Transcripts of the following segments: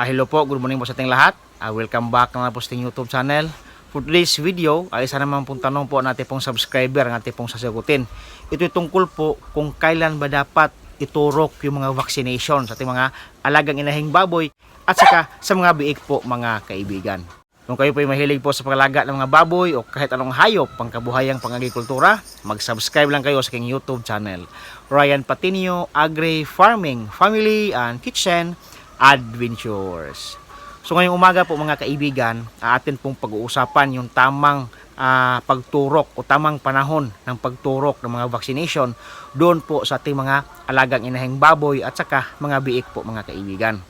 Ah, hello po, good morning po sa ating lahat. Ah, welcome back na po sa ating YouTube channel. For today's video, ay isa naman pong tanong po natin pong subscriber ang ating pong sasagutin. Ito tungkol po kung kailan ba dapat iturok yung mga vaccination sa ating mga alagang inahing baboy at saka sa mga biik po mga kaibigan. Kung kayo po ay mahilig po sa paglaga ng mga baboy o kahit anong hayop pang kabuhayang pang-agrikultura, mag-subscribe lang kayo sa aking YouTube channel. Ryan Patinio Agri Farming, Family and Kitchen Adventures. So ngayong umaga po mga kaibigan, atin pong pag-uusapan yung tamang ah, pagturok o tamang panahon ng pagturok ng mga vaccination doon po sa ating mga alagang inahing baboy at saka mga biik po mga kaibigan.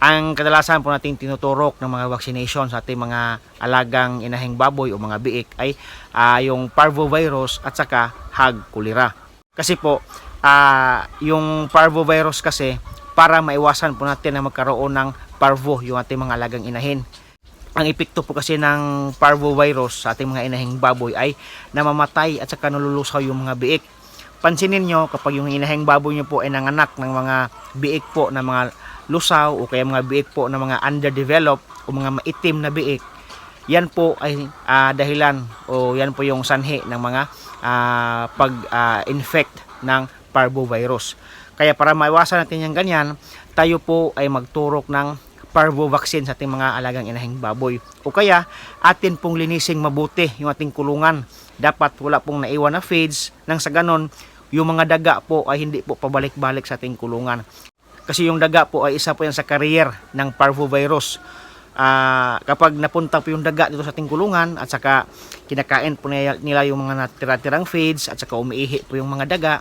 Ang kadalasan po nating tinuturok ng mga vaccination sa ating mga alagang inahing baboy o mga biik ay ah, yung parvovirus at saka hag cholera. Kasi po, ah, yung parvovirus kasi para maiwasan po natin na magkaroon ng parvo yung ating mga alagang inahin. Ang epekto po kasi ng parvovirus sa ating mga inahing baboy ay namamatay at saka nalulusaw yung mga biik. Pansinin nyo kapag yung inahing baboy nyo po ay nanganak ng mga biik po na mga lusaw o kaya mga biik po na mga underdeveloped o mga maitim na biik, yan po ay ah, dahilan o yan po yung sanhi ng mga ah, pag-infect ng parvovirus. Kaya para maiwasan natin yung ganyan, tayo po ay magturok ng parvo vaccine sa ating mga alagang inahing baboy. O kaya, atin pong linising mabuti yung ating kulungan. Dapat wala pong naiwan na feeds, nang sa ganon, yung mga daga po ay hindi po pabalik-balik sa ating kulungan. Kasi yung daga po ay isa po yan sa career ng parvovirus. Ah, kapag napunta po yung daga dito sa ating kulungan at saka kinakain po nila yung mga natira-tirang feeds at saka umiihi po yung mga daga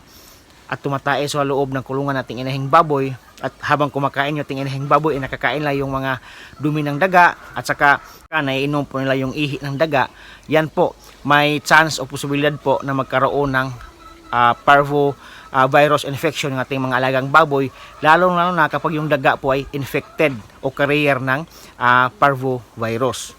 at tumatay sa loob ng kulungan nating inahing baboy at habang kumakain yung ating inahing baboy ay nakakain lang yung mga dumi ng daga at saka naiinom po nila yung ihi ng daga. Yan po may chance o posibilidad po na magkaroon ng ah, parvo ah, virus infection ng ating mga alagang baboy lalo lalo na kapag yung daga po ay infected o carrier ng ah, parvo virus.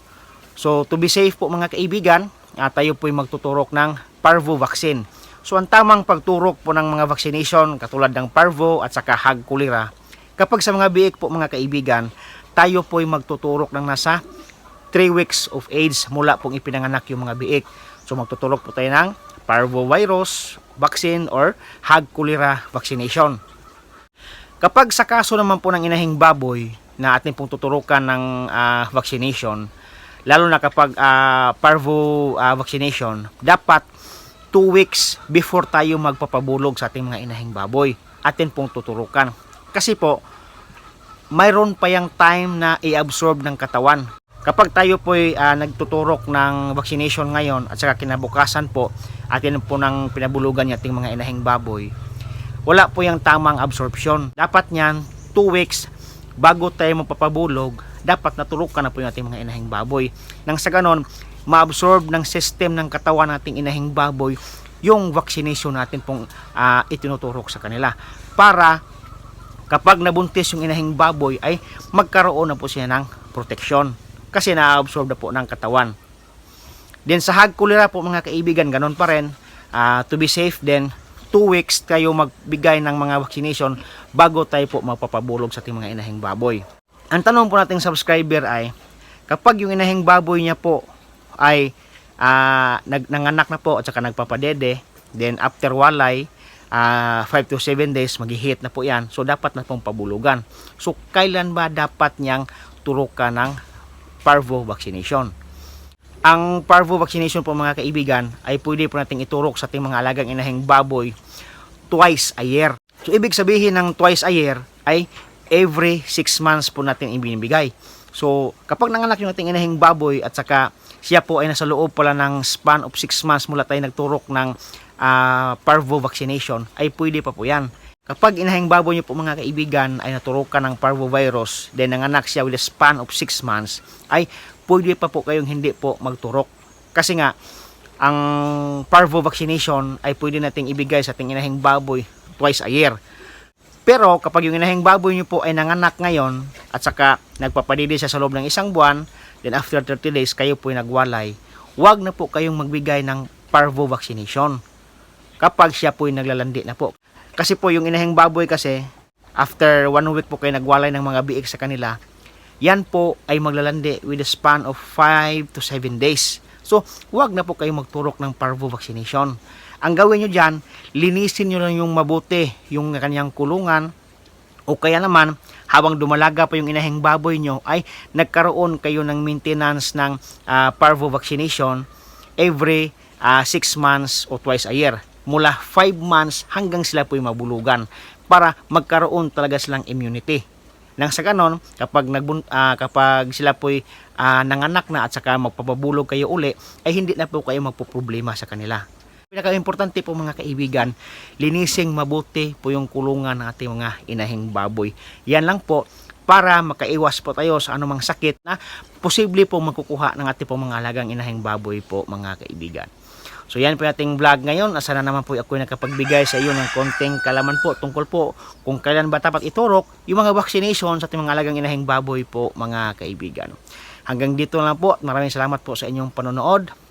So to be safe po mga kaibigan ah, tayo po ay magtuturok ng parvo vaccine So ang tamang pagturok po ng mga vaccination katulad ng parvo at saka hag cholera, kapag sa mga biik po mga kaibigan, tayo po ay magtuturok ng nasa 3 weeks of age mula pong ipinanganak yung mga biik. So magtuturok po tayo ng parvovirus vaccine or hag cholera vaccination. Kapag sa kaso naman po ng inahing baboy na ating pong tuturukan ng ah, vaccination, lalo na kapag ah, parvo ah, vaccination, dapat 2 weeks before tayo magpapabulog sa ating mga inahing baboy. Atin pong tuturukan. Kasi po, mayroon pa yung time na i-absorb ng katawan. Kapag tayo po ay ah, nagtuturok ng vaccination ngayon at saka kinabukasan po, atin po ng pinabulugan yung ating mga inahing baboy, wala po yung tamang absorption. Dapat niyan, 2 weeks bago tayo magpapabulog, dapat naturukan na po yung ating mga inahing baboy. Nang sa ganon, ma-absorb ng system ng katawan nating inahing baboy yung vaccination natin pong ah, itinuturok sa kanila para kapag nabuntis yung inahing baboy ay magkaroon na po siya ng proteksyon kasi na-absorb na po ng katawan. Then sa hag cholera po mga kaibigan, ganun pa rin. Ah, to be safe then 2 weeks kayo magbigay ng mga vaccination bago tayo po magpapabulog sa ating mga inahing baboy. Ang tanong po nating subscriber ay kapag yung inahing baboy niya po ay ah, nag, nanganak na po at saka nagpapadede, then after walay, 5 to 7 days, maghihit na po yan. So, dapat na pong pabulugan. So, kailan ba dapat niyang turukan ng parvo vaccination? Ang parvo vaccination po mga kaibigan ay pwede po nating iturok sa ating mga alagang inahing baboy twice a year. So, ibig sabihin ng twice a year ay every 6 months po natin ibinibigay. So, kapag nanganak yung ating inahing baboy at saka siya po ay nasa loob pala ng span of 6 months mula tayo nagturok ng ah, parvo vaccination, ay pwede pa po yan. Kapag inahing baboy niyo po mga kaibigan ay naturukan ng parvovirus, then nanganak siya with a span of 6 months, ay pwede pa po kayong hindi po magturok. Kasi nga, ang parvo vaccination ay pwede nating ibigay sa ating inahing baboy twice a year. Pero kapag yung inahing baboy nyo po ay nanganak ngayon at saka nagpapadidi siya sa loob ng isang buwan, then after 30 days kayo po ay nagwalay, wag na po kayong magbigay ng parvo vaccination kapag siya po ay naglalandi na po. Kasi po yung inahing baboy kasi, after one week po kayo nagwalay ng mga biik sa kanila, yan po ay maglalandi with a span of 5 to 7 days. So, huwag na po kayo magturok ng parvo vaccination. Ang gawin nyo dyan, linisin nyo lang yung mabuti, yung kanyang kulungan, o kaya naman, habang dumalaga pa yung inahing baboy nyo, ay nagkaroon kayo ng maintenance ng ah, parvo vaccination every 6 months o twice a year. Mula 5 months hanggang sila po'y mabulugan para magkaroon talaga silang immunity. Nang sa ganon, kapag, nagbun, ah, kapag sila po'y ah, nanganak na at saka magpapabulog kayo uli, ay hindi na po kayo magpo-problema sa kanila. Pinaka-importante po mga kaibigan, linising mabuti po yung kulungan ng ating mga inahing baboy. Yan lang po para makaiwas po tayo sa anumang sakit na posible po magkukuha ng ating po mga alagang inahing baboy po mga kaibigan. So yan po ating vlog ngayon. Asa na naman po ako nakapagbigay sa iyo ng konting kalaman po tungkol po kung kailan ba dapat iturok yung mga vaccination sa ating mga alagang inahing baboy po mga kaibigan. Hanggang dito lang po. Maraming salamat po sa inyong panonood.